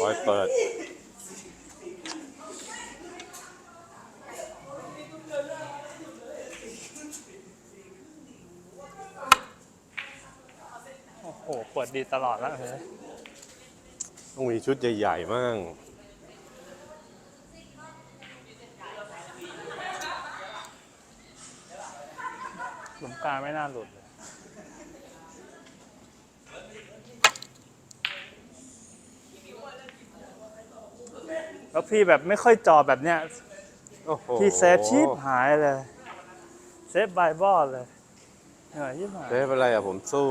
บอยเปิด โอ้โห เปิดดีตลอดแล้วเฮ้ยต้องมีชุดใหญ่ๆมั่งหลุมกลางไม่น่าหลุดเลย แล้วพี่แบบไม่ค่อยจอแบบเนี้ยโอ้โหพี่เซฟชีพหายเลย เซฟบายบอลเลยเหนื่อยยิ่งหายเซฟอะไรอะผมสู้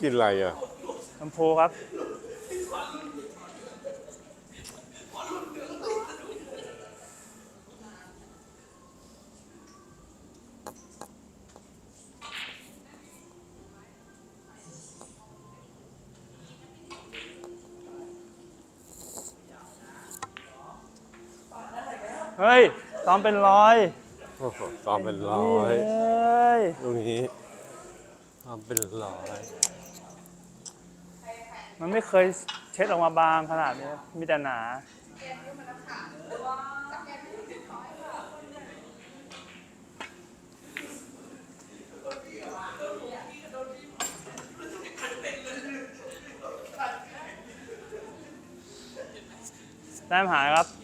กินอะไรอะชมพูครับ เฮ้ยซ้อมเป็นร้อยโอ้โหซ้อมเป็นร้อยเฮ้ย ตรงนี้ซ้อมเป็นร้อย มันไม่เคยเช็ดออกมาบางขนาดนี้ มีแต่หนา ได้มหาครับ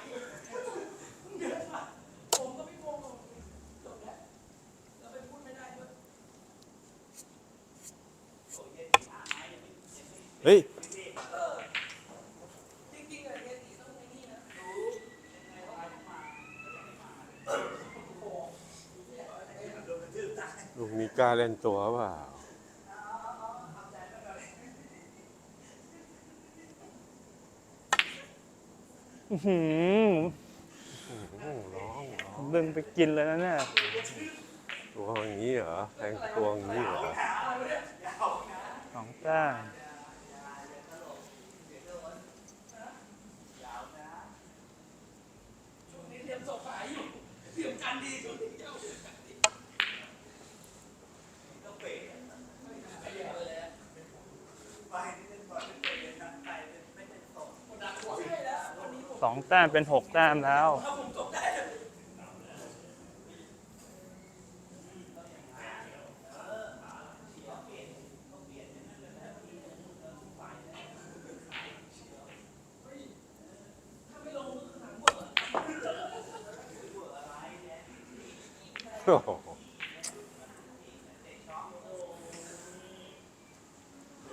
เฮ้ยลูกนี้กล้าเล่นตัวเปล่าอื้อหือโอ้ร้องร้องผมดึงไปกินเลยนะเนี่ยตัวอย่างนี้เหรอแทงตัวอย่างนี้เหรอสองแต้ม สองแต้มเป็นหกแต้มแล้ว โอ้โห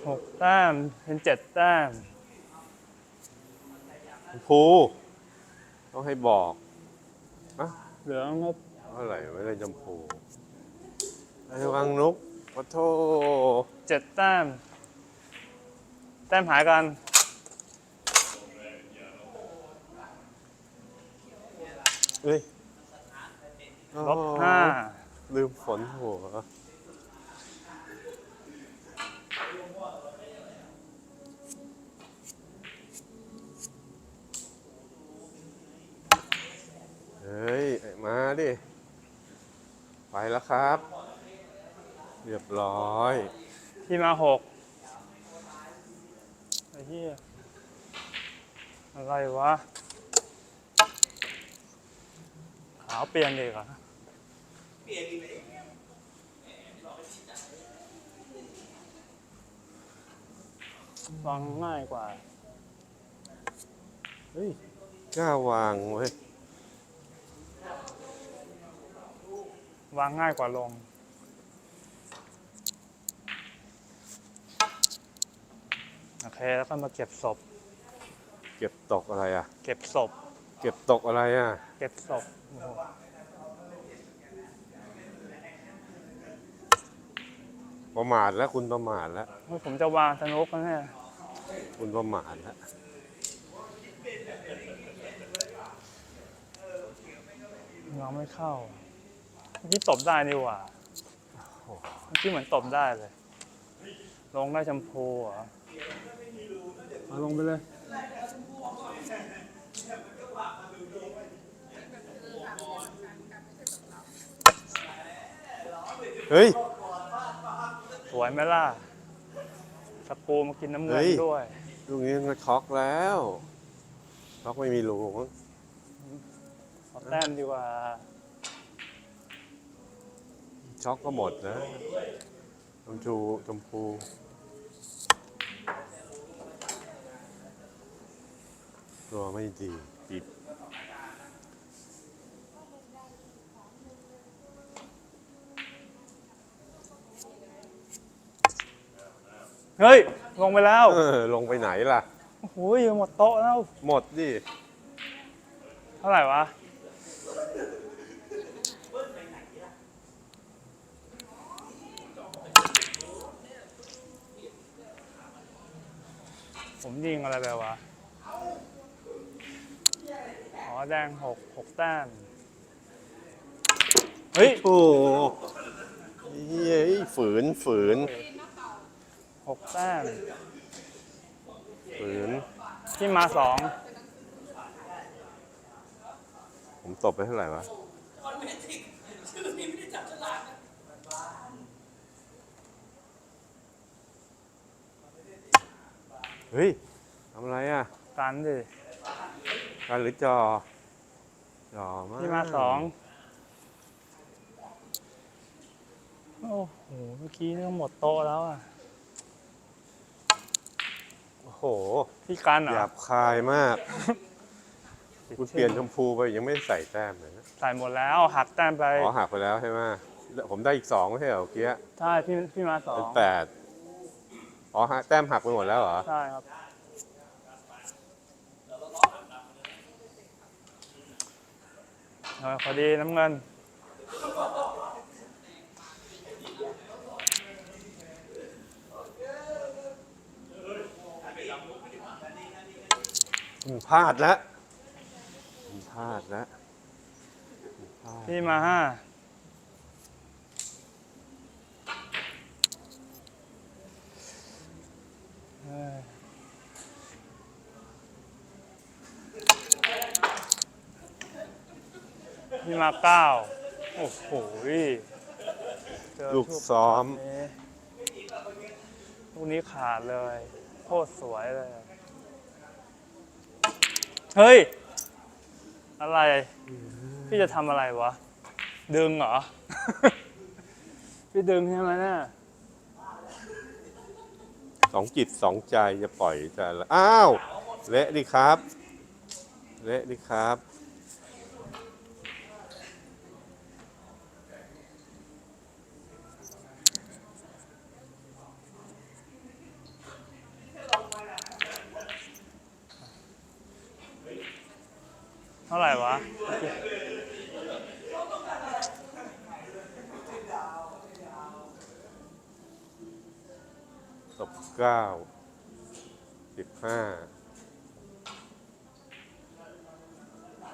หกแต้มเป็นเจ็ดแต้มภูต้องให้บอกอะเหลืองครับเท่าไหร่ไม่ได้จำพูไอ้วังนุกขอโทษเจ็ดแต้ม แต้มหายกันเอ้ย ลบห้าลืมฝนหัว เฮ้ย มาดิ ไปแล้วครับ เรียบร้อย ที่มาหกไอ้เหี้ยอะไรวะ ขาวเปลี่ยนดีกว่าฟังง่ายกว่า เฮ้ยกล้าวางเว้ยวางง่ายกว่าลง โอเค แล้วก็มาเก็บศพ เก็บตกอะไรอะ เก็บศพ เก็บตกอะไรอะ เก็บศพโอ้โห ประมาทแล้วคุณประมาทแล้วเฮ้ยผมจะวางสนุกแล้วเนี่ยคุณประมาทแล้ววางไม่เข้าเมื่อกี้ตบได้นี่หว่าเมื่อกี้เหมือนตบได้เลย ลงได้ชมพูเหรอเอาลงไปเลย เฮ้ย สวยไหมล่ะสกรูมากินน้ำเงิเฮ้นยด้วยลูกนี้มันช็อกแล้วช็อกไม่มีรูมั้งเอาแต้มดีกว่าช็อกก็หมดนะชมพูชมพูตัวไม่ดีปิด เฮ้ย ลงไปแล้วเออลงไปไหนล่ะ โอ้ยหมดโต๊ะแล้ว หมดดิ เท่าไหร่วะ ผมยิงอะไรไปวะ อ๋อ แดงหกหกแต้มเฮ้ย โอ้โหเฮ้ยฝืนฝืน เออ 6แต้มฝืนที่มา 2 ผมตบไปเท่าไหร่วะเฮ้ยทำอะไรอะกันดิการหรือจอ จอมากที่มาสองโอ้โห เมื่อกี้ก็หมดโตะแล้วอะ โอ้โหพี่กันเหรหอยาบคายมากคุณเปลี่ยนชมพูไปยังไม่ใส่แต้มเลยนะใส่หมดแล้วหักแต้มไปอ๋อหักไปแล้วใช่ไหมผมได้อีกสองไม่ใช่เหรอเมื่อกี้ใช่พี่พี่มาสอเป็นงแปดอ๋อหักแต้มหักไปหมดแล้วเหรอใช่ครับ เออพอดีน้ำเงิน พลาดแล้วคุณพลาดแล้วคุณพลาดพี่มาห้าเอ้ยพี่มาเก้าโอ้โหเจอลูกทูบซ้อมนี้ลูกนี้ขาดเลย โคตรสวยเลย เฮ้ย อะไร พี่จะทำอะไรวะ ดึงเหรอ พี่ดึงใช่ไหมน่ะสองจิตสองใจจะปล่อยจะอะอ้าว เละดิครับ เละดิครับาไหร่วะตบเก้าสิบห้า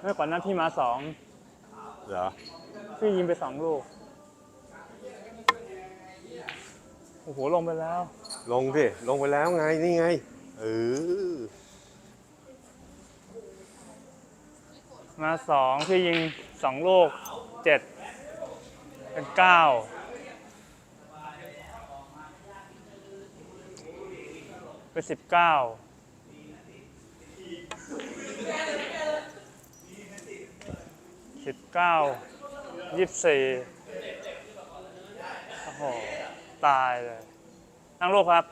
เมื่อก่อนหนั้นพี่มาสองเหรอ พี่ยิงไปสองลูก โอ้โห ลงไปแล้ว ลงดิ ลงไปแล้วไง นี่ไง เออ มาสองพี่ยิงสองลูกเจ็ดเป็นเก้าเป็นสิบเก้าสิบเก้ายี่สิบสี่โอ้โห ตายเลยนั่งลูกครับ